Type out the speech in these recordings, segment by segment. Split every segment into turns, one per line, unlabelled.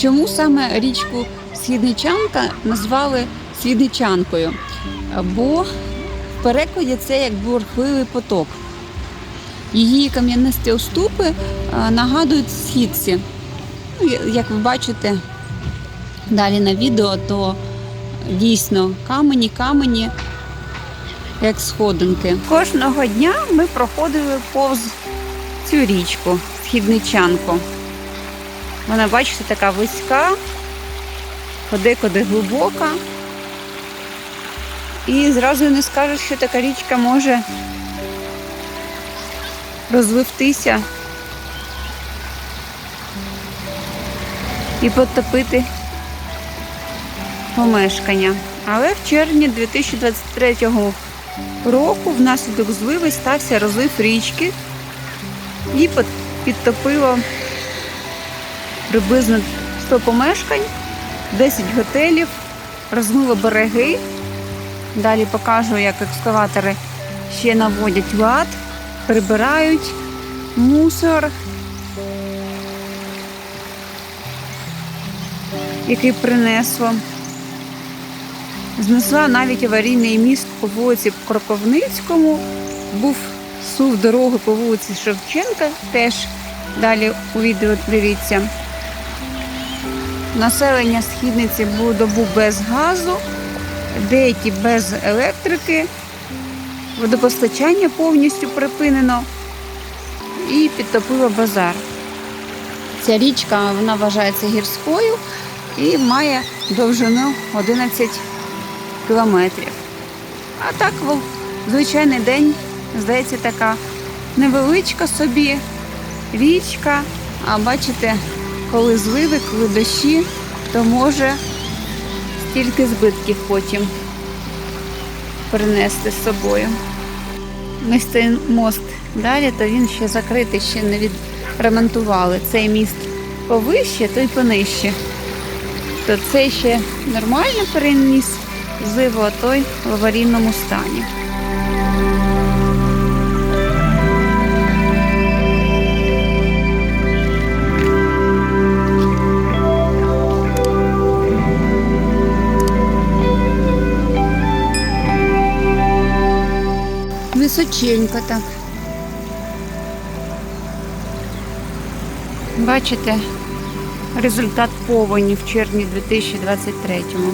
Чому саме річку Східничанка назвали Східничанкою? Бо в перекладі це як бурхливий поток. Її кам'янисті уступи е, нагадують східці. Ну, як ви бачите далі на відео, то дійсно камені, камені, як сходинки. Кожного дня ми проходили повз цю річку, східничанку. Вона, бачите, така вузька, подекуди глибока. І зразу не скажеш, що така річка може розвивтися і потопити помешкання. Але в червні 2023 року внаслідок зливи стався розлив річки і підтопило приблизно 100 помешкань, 10 готелів, розмило береги. Далі покажу, як екскаватори ще наводять лад, прибирають мусор, який принесло. Знесла навіть аварійний міст по вулиці Кропивницькому. Був сув дороги по вулиці Шевченка. Теж далі у відео дивіться. Населення східниці було добу без газу, деякі без електрики, водопостачання повністю припинено і підтопило базар. Ця річка вона вважається гірською і має довжину 11 кілометрів. А так, звичайний день, здається, така невеличка собі річка. А бачите, коли зливи, коли дощі, то може стільки збитків потім принести з собою. Ось цей мост далі, то він ще закритий, ще не відремонтували. Цей міст повище, той понижче. То цей ще нормально переніс зливу, а той в аварійному стані. Височенько так. Бачите, результат повені в червні 2023-му.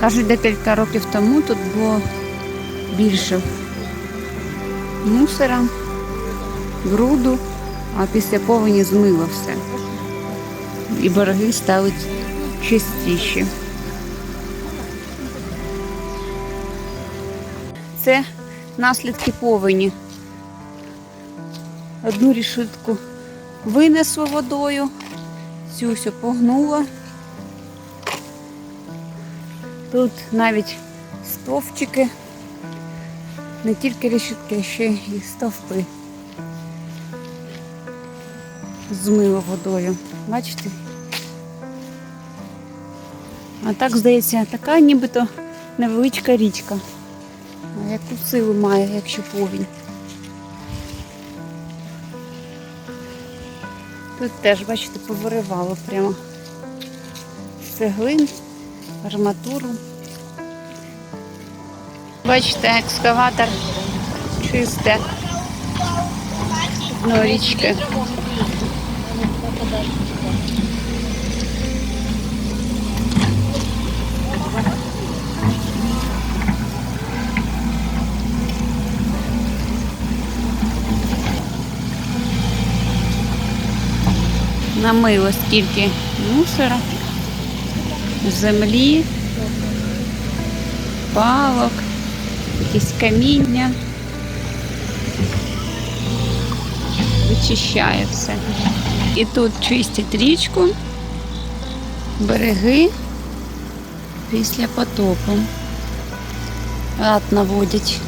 Кажуть, декілька років тому тут було більше мусора, бруду, а після повені змило все. І береги стали чистіші. Це наслідки повені. Одну рішитку винесло водою, цю все погнуло. Тут навіть стовпчики, не тільки решітки, а ще й стовпи. Змило водою. Бачите? А так, здається, така нібито невеличка річка. А яку силу має, якщо повінь? Тут теж, бачите, повиривало прямо цеглин, арматуру. Бачите, екскаватор чисте дно річки. Намило скільки мусора, землі, палок, якісь каміння. Вичищає все. І тут чистять річку, береги після потопу. Лад наводять.